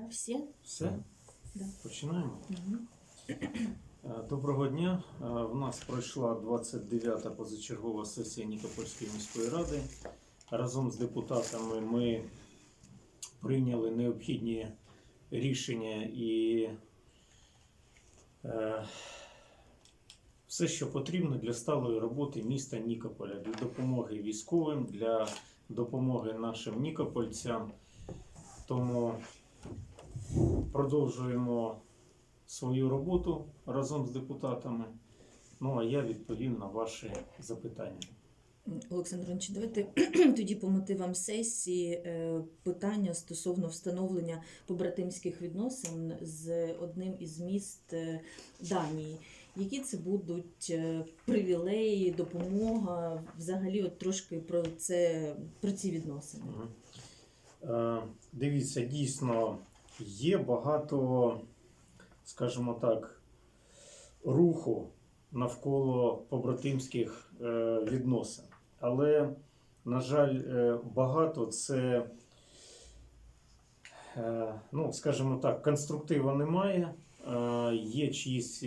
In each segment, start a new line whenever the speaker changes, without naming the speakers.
Да, всі?
Все?
Да.
Починаємо.
Угу.
Доброго дня. Е, В нас пройшла 29-та позачергова сесія Нікопольської міської ради. Разом з депутатами ми прийняли необхідні рішення і е, все, що потрібно для сталої роботи міста Нікополя, для допомоги військовим, для допомоги нашим нікопольцям. Тому продовжуємо свою роботу разом з депутатами. Ну а я відповім на ваші запитання.
Олександр Іванович, давайте тоді по мотивам сесії е, питання стосовно встановлення побратимських відносин з одним із міст е, Данії. Які це будуть е, привілеї, допомога? Взагалі, от трошки про це про ці відносини.
Дивіться, дійсно є багато, скажімо так, руху навколо побратимських е, відносин. Але, на жаль, е, багато це, е, ну, скажімо так, конструктива немає, є чиїсь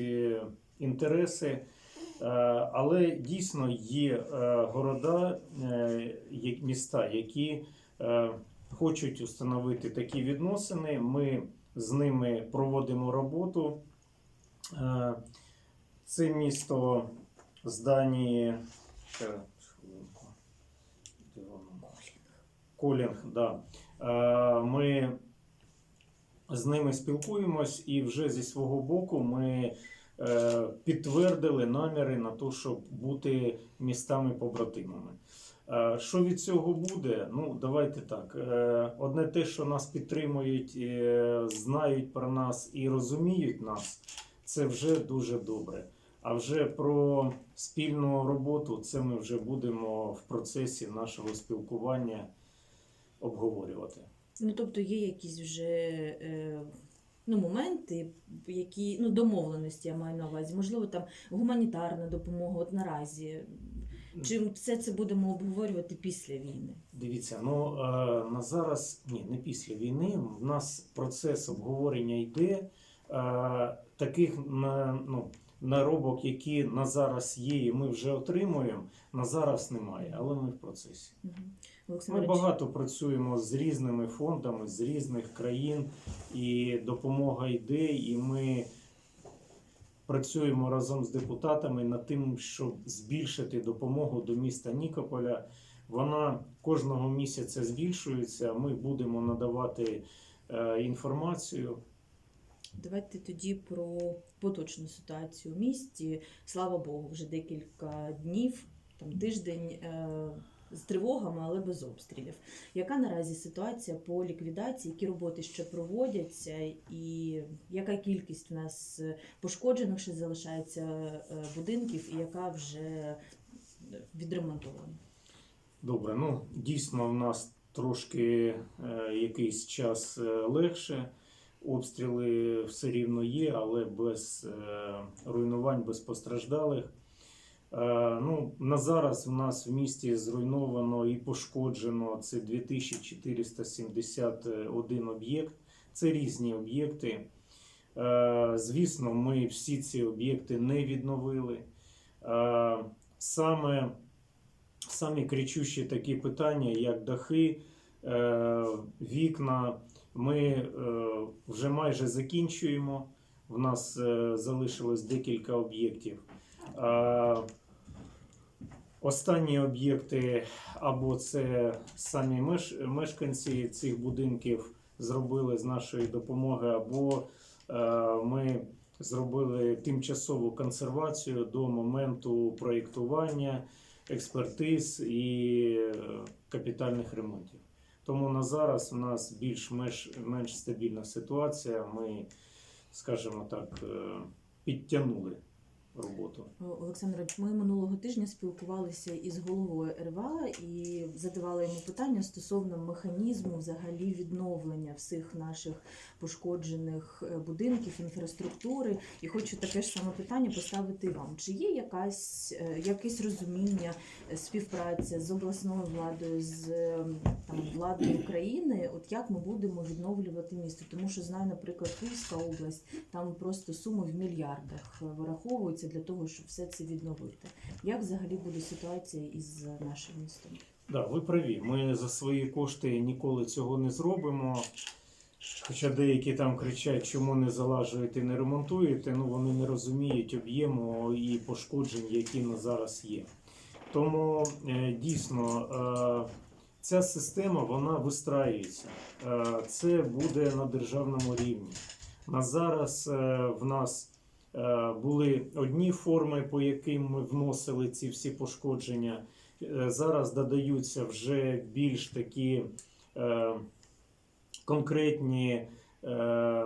інтереси. Але дійсно є города, міста, які хочуть установити такі відносини. Ми з ними проводимо роботу. Е, Це місто з Данії. Колінг, да. Е, Ми з ними спілкуємось, і вже зі свого боку ми е, підтвердили наміри на те, щоб бути містами-побратимами. Е, Що від цього буде? Ну, давайте так. Е, Одне те, що нас підтримують, е, знають про нас і розуміють нас, це вже дуже добре. А вже про спільну роботу це ми вже будемо в процесі нашого спілкування обговорювати.
Ну тобто є якісь вже ну, моменти, які ну домовленості я маю на увазі. Можливо, там гуманітарна допомога от наразі. Чи все це будемо обговорювати після війни?
Дивіться, ну е, на зараз ні, не після війни. У нас процес обговорення йде. Е, таких ну, наробок, які на зараз є, і ми вже отримуємо, на зараз немає, але ми в процесі. Ми багато працюємо з різними фондами з різних країн, і допомога йде, і ми працюємо разом з депутатами над тим, щоб збільшити допомогу до міста Нікополя. Вона кожного місяця збільшується. Ми будемо надавати е, інформацію.
Давайте тоді про поточну ситуацію у місті. Слава Богу, вже декілька днів, там тиждень е, з тривогами, але без обстрілів. Яка наразі ситуація по ліквідації? Які роботи ще проводяться, і яка кількість у нас е, пошкоджених ще залишається е, будинків, і яка вже е, відремонтована?
Добре, ну дійсно в нас трошки е, якийсь час легше. Обстріли все рівно є, але без е, руйнувань, без постраждалих. Е, ну, на зараз в нас в місті зруйновано і пошкоджено це 2471 об'єкт. Це різні об'єкти. Е, звісно, ми всі ці об'єкти не відновили. Е, саме самі кричущі такі питання, як дахи, вікна. Ми вже майже закінчуємо. В нас залишилось декілька об'єктів. Останні об'єкти або це самі меш- мешканці цих будинків зробили з нашої допомоги, або е, ми зробили тимчасову консервацію до моменту проєктування експертиз і е, капітальних ремонтів. Тому на зараз у нас більш-менш менш стабільна ситуація. Ми, скажімо так, е, підтягнули роботу.
Олександр, ми минулого тижня спілкувалися із головою РВА і задавали йому питання стосовно механізму взагалі відновлення всіх наших пошкоджених е, будинків, інфраструктури. І хочу таке ж саме питання поставити вам. Чи є якась е, якесь розуміння, е, співпраця з обласною владою, з там владою України? От як ми будемо відновлювати місто? Тому що знаю, наприклад, Київська область, там просто суми в мільярдах е, вираховуються для того, щоб все це відновити. Як взагалі буде ситуація із нашим містом?
Да, ви праві. Ми за свої кошти ніколи цього не зробимо. Хоча деякі там кричать, чому не залажуєте, не ремонтуєте, ну вони не розуміють об'єму і пошкоджень, які на зараз є. Тому е, дійсно е, ця система вона вистраюється. Е, Це буде на державному рівні. На зараз в нас були одні форми, по яким ми вносили ці всі пошкодження. Е, Зараз додаються вже більш такі е, конкретні е,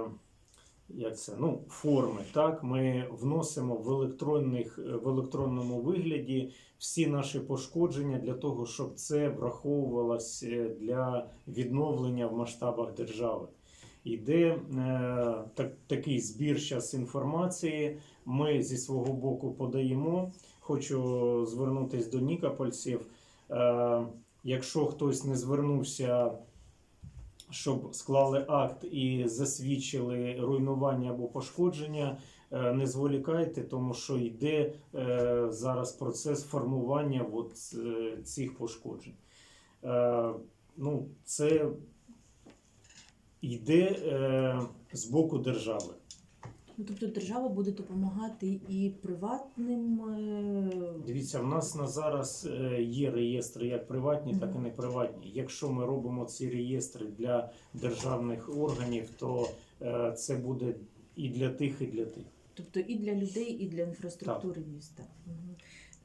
як це, ну, форми. Так? Ми вносимо в, електронних, в електронному вигляді всі наші пошкодження для того, щоб це враховувалось е, для відновлення в масштабах держави. Йде е, так, такий збір зараз інформації. Ми зі свого боку подаємо. Хочу звернутися до нікопольців. Е, якщо хтось не звернувся, щоб склали акт і засвідчили руйнування або пошкодження, е, не зволікайте, тому що йде е, зараз процес формування от, е, цих пошкоджень. Е, ну, це йде е, з боку держави.
Ну тобто держава буде допомагати і приватним. е,
Дивіться, в нас на зараз е, є реєстри як приватні, так і
Мгм.
неприватні. Якщо ми робимо ці реєстри для державних органів, то е, це буде і для тих, і для тих.
Тобто і для людей, і для інфраструктури міста. Мгм.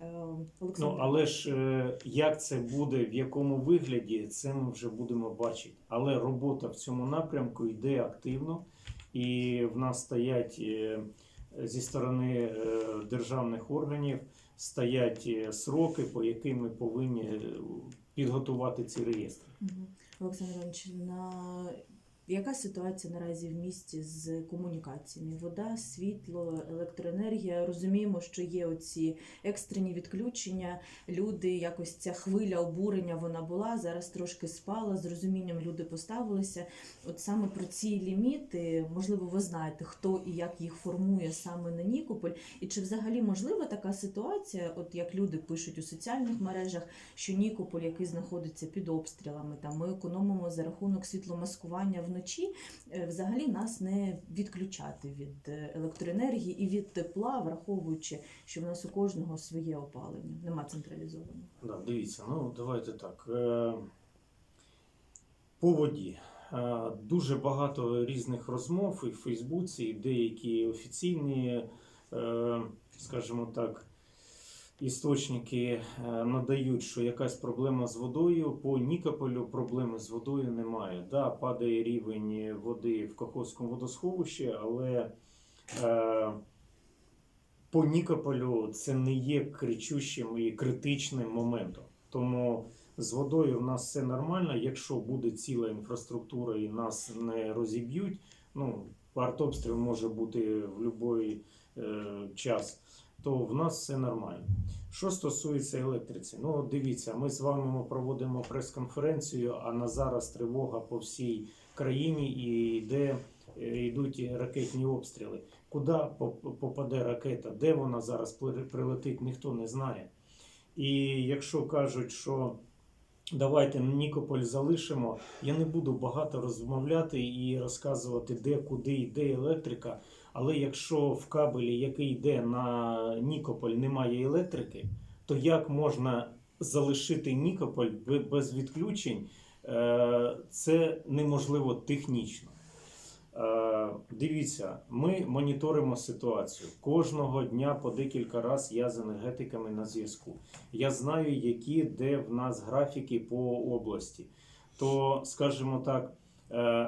Е,
Ну але ж е, як це буде, в якому вигляді, це ми вже будемо бачити. Але робота в цьому напрямку йде активно, і в нас стоять е, зі сторони державних органів стоять сроки, по яким ми повинні підготувати ці реєстри.
Олександр Іванович, на яка ситуація наразі в місті з комунікаціями? Вода, світло, електроенергія. Розуміємо, що є оці екстрені відключення. Люди, якось ця хвиля обурення вона була. Зараз трошки спала. З розумінням люди поставилися. От саме про ці ліміти, можливо, ви знаєте, хто і як їх формує саме на Нікополь, і чи взагалі можлива така ситуація, от як люди пишуть у соціальних мережах, що Нікополь, який знаходиться під обстрілами, там ми економимо за рахунок світломаскування вночі, е, взагалі нас не відключати від е, електроенергії і від тепла, враховуючи, що в нас у кожного своє опалення, нема централізованого.
Да, дивіться, ну давайте так. Е, По воді. Дуже багато різних розмов і в Фейсбуці, і деякі офіційні, скажімо так, істочники е, надають, що якась проблема з водою. По Нікополю проблеми з водою немає. Да, падає рівень води в Каховському водосховищі, але е, по Нікополю це не є кричущим і критичним моментом. Тому з водою в нас все нормально. Якщо буде ціла інфраструктура і нас не розіб'ють, ну артобстріл може бути в будь-який е, час, то в нас все нормально. Що стосується електриці, ну дивіться, ми з вами проводимо прес-конференцію, а на зараз тривога по всій країні і йде, е, йдуть ракетні обстріли. Куди попаде ракета, де вона зараз при- прилетить, ніхто не знає. І якщо кажуть, що давайте Нікополь залишимо, я не буду багато розмовляти і розказувати, де, куди йде електрика. Але якщо в кабелі, який йде на Нікополь, немає електрики, то як можна залишити Нікополь без відключень? Е, Це неможливо технічно. Е, Дивіться, ми моніторимо ситуацію. Кожного дня по декілька разів я з енергетиками на зв'язку. Я знаю, які де в нас графіки по області. То, скажімо так,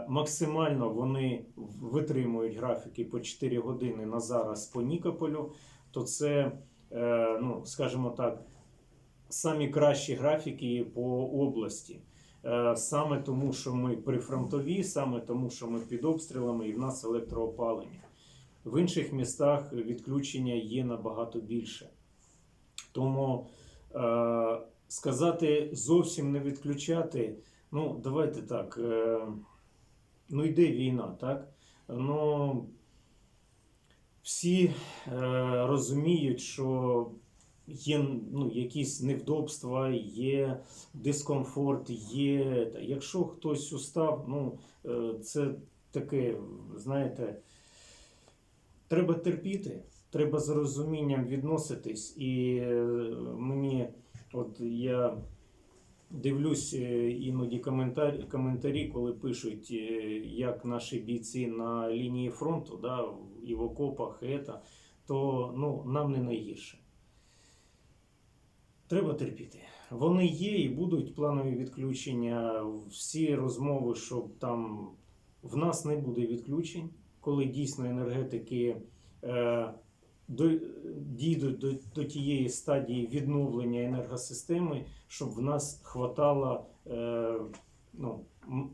максимально вони витримують графіки по 4 години на зараз по Нікополю. то це, е, ну, скажімо так, самі кращі графіки по області. Е, Саме тому, що ми прифронтові, саме тому, що ми під обстрілами і в нас електроопалення. В інших містах відключення є набагато більше. Тому е, сказати зовсім не відключати, ну давайте так. Ну йде війна, так? Ну всі е, розуміють, що є ну, якісь невдобства, є дискомфорт, є. Якщо хтось устав, ну е, це таке, знаєте, треба терпіти, треба з розумінням відноситись. І е, мені, от я дивлюсь е, іноді коментарі, коментарі, коли пишуть, е, як наші бійці на лінії фронту, да, і в окопах, і це, то ну, нам не найгірше. Треба терпіти. Вони є і будуть планові відключення. Всі розмови, що там в нас не буде відключень, коли дійсно енергетики е, дійдуть до, до тієї стадії відновлення енергосистеми, щоб в нас хватало е, ну,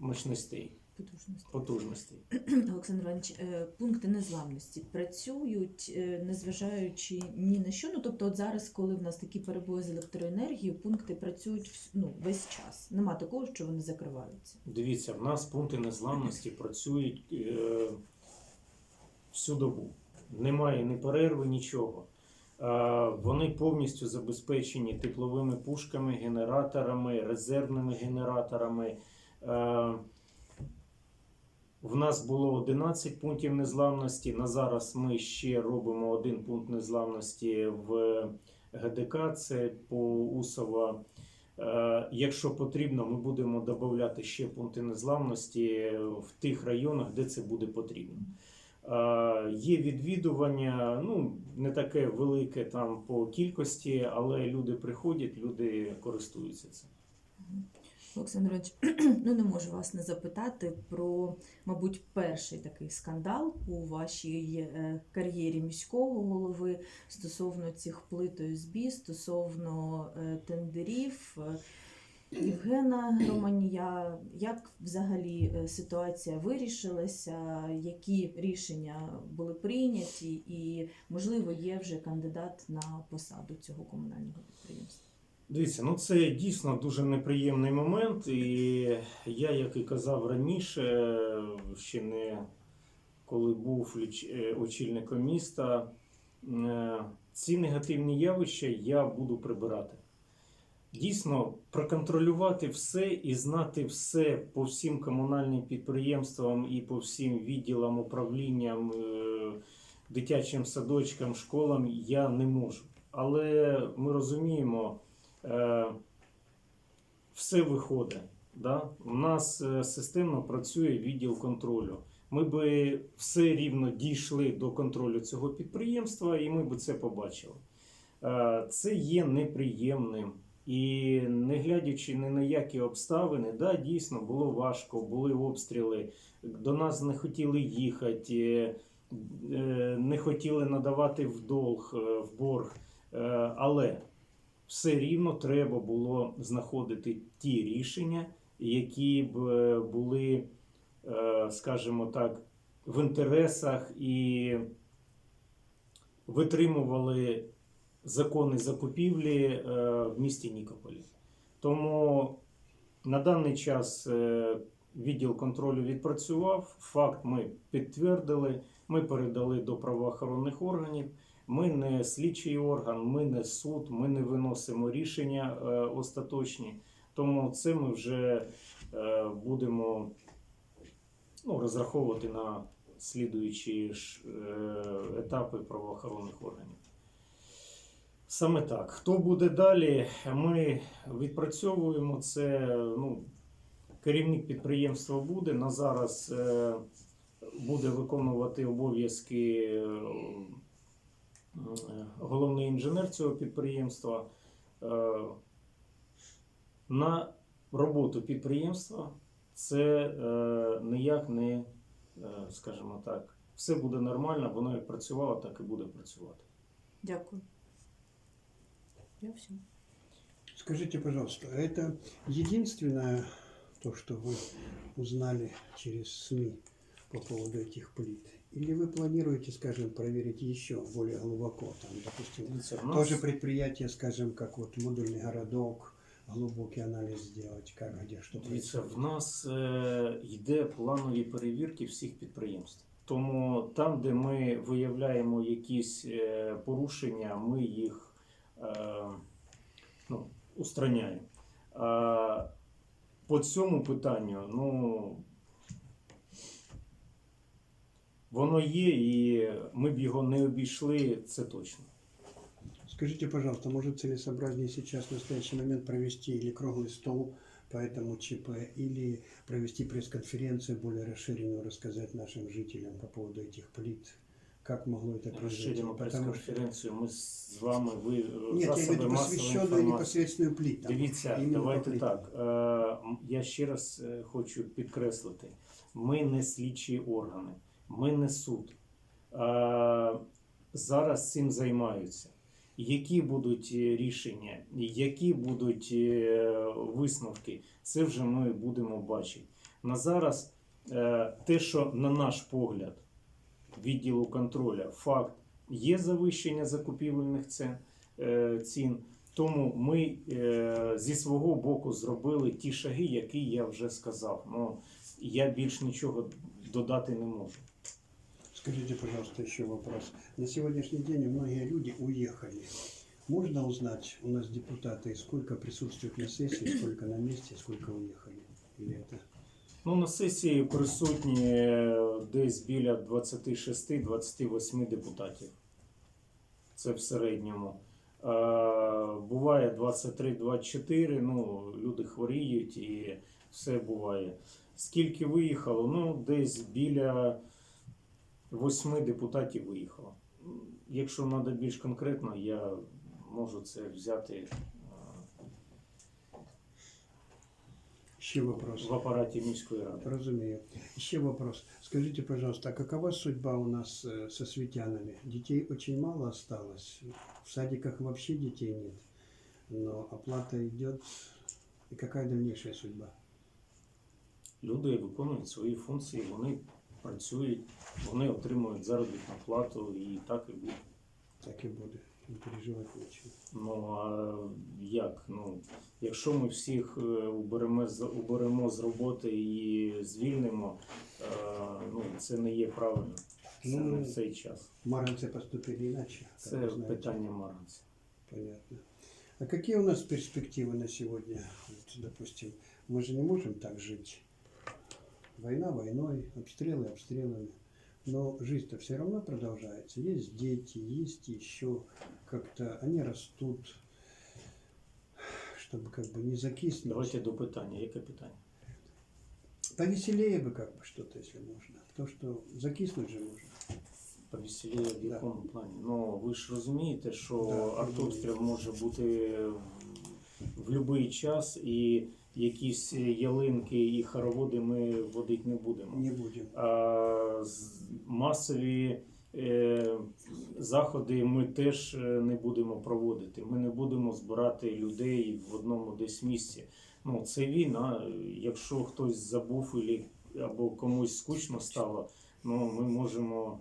мощностей,
Потужності.
потужностей.
Олександр Іванович, е, пункти незламності працюють, е, незважаючи ні на що. Ну тобто, от зараз, коли в нас такі перебої з електроенергією, пункти працюють ну, весь час. Нема такого, що вони закриваються.
Дивіться, в нас пункти незламності працюють е, всю добу. Немає ні перерви, нічого. Вони повністю забезпечені тепловими пушками, генераторами, резервними генераторами. В нас було 11 пунктів незламності. На зараз ми ще робимо один пункт незламності в ГДК. Це по Усова. Якщо потрібно, ми будемо додати ще пункти незламності в тих районах, де це буде потрібно. Е, Є відвідування, ну не таке велике там по кількості, але люди приходять, люди користуються цим.
Олександр ну не можу вас не запитати про, мабуть, перший такий скандал у вашій е, кар'єрі міського голови стосовно цих плит ОСБ, стосовно е, тендерів. Євгена Романія, як взагалі е, ситуація вирішилася, які рішення були прийняті, і можливо є вже кандидат на посаду цього комунального підприємства?
Дивіться, ну це дійсно дуже неприємний момент, і я, як і казав раніше, ще не коли був е, очільником міста, е, ці негативні явища я буду прибирати. Дійсно, проконтролювати все і знати все по всім комунальним підприємствам і по всім відділам управлінням, е, дитячим садочкам, школам я не можу. Але ми розуміємо, е, все виходить. Да? У нас е, системно працює відділ контролю. Ми би все рівно дійшли до контролю цього підприємства, і ми би це побачили. Це є неприємним. І не глядячи ні на які обставини, да, дійсно було важко, були обстріли, до нас не хотіли їхати, е, не хотіли надавати в долг, е, в борг. Е, Але все рівно треба було знаходити ті рішення, які б були, скажімо так, в інтересах і витримували закони закупівлі е, в місті Нікополі. Тому на даний час е, відділ контролю відпрацював. Факт ми підтвердили, ми передали до правоохоронних органів. Ми не слідчий орган, ми не суд, ми не виносимо рішення е, остаточні. Тому це ми вже будемо ну, розраховувати на слідуючі етапи правоохоронних органів. Саме так. Хто буде далі? Ми відпрацьовуємо це. Ну, керівник підприємства буде. На зараз е, буде виконувати обов'язки е, е, головний інженер цього підприємства. На роботу підприємства це ніяк не, скажімо так, все буде нормально, воно як працювало, так і буде працювати.
Дякую. Я все.
Скажите, пожалуйста, а это единственное то, что вы узнали через СМИ по поводу этих плит? Или вы планируете, скажем, проверить еще более глубоко, там, допустим,
Дивіться, в нас-
тоже предприятие, скажем, как вот модульный городок, глубокий анализ сделать, как, где, что
Дивіться,
происходит?
в нас е, йде планові перевірки всіх підприємств. Тому там, де ми виявляємо якісь е, порушення, ми їх е, ну, устраняємо. А по цьому питанню, ну воно є, і ми б його не обійшли, це точно.
Скажите, пожалуйста, может целесообразнее сейчас в настоящий момент провести или круглый стол по этому ЧП, или провести пресс-конференцию более расширенную, рассказать нашим жителям по поводу этих плит? Как могло это произойти? Потому что...
прес-конференцію. Ми вами ви
Нет, я имею в
засоби
виду
масової
посвященную непосредственную плитам.
Дивіться,
Іменно
давайте
по
так. Е, я ще раз е, хочу підкреслити: ми не слідчі органи, ми не суд. Е, зараз цим займаються. Які будуть е, рішення, які будуть е, висновки, це вже ми будемо бачити. На зараз те, що на наш погляд відділу контроля, факт є завищення закупівельних цін, е, цін. Тому ми е, зі свого боку зробили ті шаги, які я вже сказав. Ну, я більш нічого додати не можу.
Скажите, пожалуйста, еще вопрос. На сегодняшний день многие люди уехали. Можно узнать у нас депутаты, сколько присутствует на сессии, сколько на месте, сколько уехали? Или это
Ну, на сесії присутні е, десь біля 26-28 депутатів. Це в середньому. Е, буває 23-24, ну, люди хворіють і все буває. Скільки виїхало? Ну, десь біля 8 депутатів виїхало. Якщо треба більш конкретно, я можу це взяти е,
еще вопрос?
в апараті міської ради.
Разумею. Еще вопрос. Скажите, пожалуйста, а какова судьба у нас э, со светянами? Детей очень мало осталось. В садиках вообще детей нет. Но оплата идет. И какая дальнейшая судьба?
Люди виконують свої функції, вони працюють, вони отримують заробітну плату і так і буде.
Так и буду. Не переживать нечего.
Ну а як? Ну, якщо ми всіх е, уберемо, з- уберемо з роботи і звільнимо, е, ну, це не є правильно. Це не в цей час.
Маранцы поступили иначе. как
Це
вы знаете.
питання маранців.
Понятно. А какие у нас перспективы на сегодня? Вот, допустим, мы же не можем так жить. Война войной, обстрелы обстрелами. Но жизнь-то все равно продолжается. Есть дети, есть еще как-то они растут, чтобы как бы не закиснуть.
Давайте до питання. Яке питання?
Повеселее бы как бы что-то, если можно. Потому что закиснуть же можно.
Повеселіє в
Да.
якому плані? Ну ви ж розумієте, що
Да,
артобстріл може бути в будь-який час, і якісь ялинки і хороводи ми водити не будемо.
Не будем.
А масові е, заходи ми теж е, не будемо проводити. Ми не будемо збирати людей в одному десь місці. Ну, це війна. Якщо хтось забув або комусь скучно стало, ну ми можемо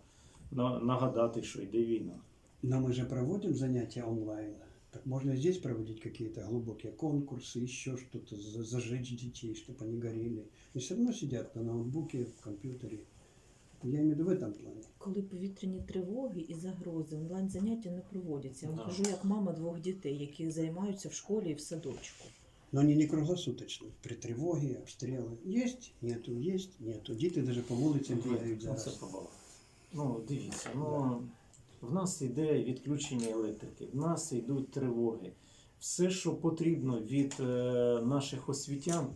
на- нагадати, що йде війна.
Но мы же проводим занятия онлайн. Так можно и здесь проводить какие-то глубокие конкурсы, еще что-то, за- зажечь детей, чтобы они горели. И все равно сидят на ноутбуке, в компьютере. Я имею в виду в этом плане.
Коли повітряні тривоги і загрози, онлайн заняття не проводяться. Я вам
Да.
кажу, як мама двох дітей, які займаються в школі і в садочку.
Но они не круглосуточно. При тревоге, обстрелы. Есть, нету, есть, нету. Дети даже по улице бегают
Ну, це
зараз.
побало. Ну, дивіться, ну в нас йде відключення електрики, в нас йдуть тривоги. Все, що потрібно від е, наших освітян,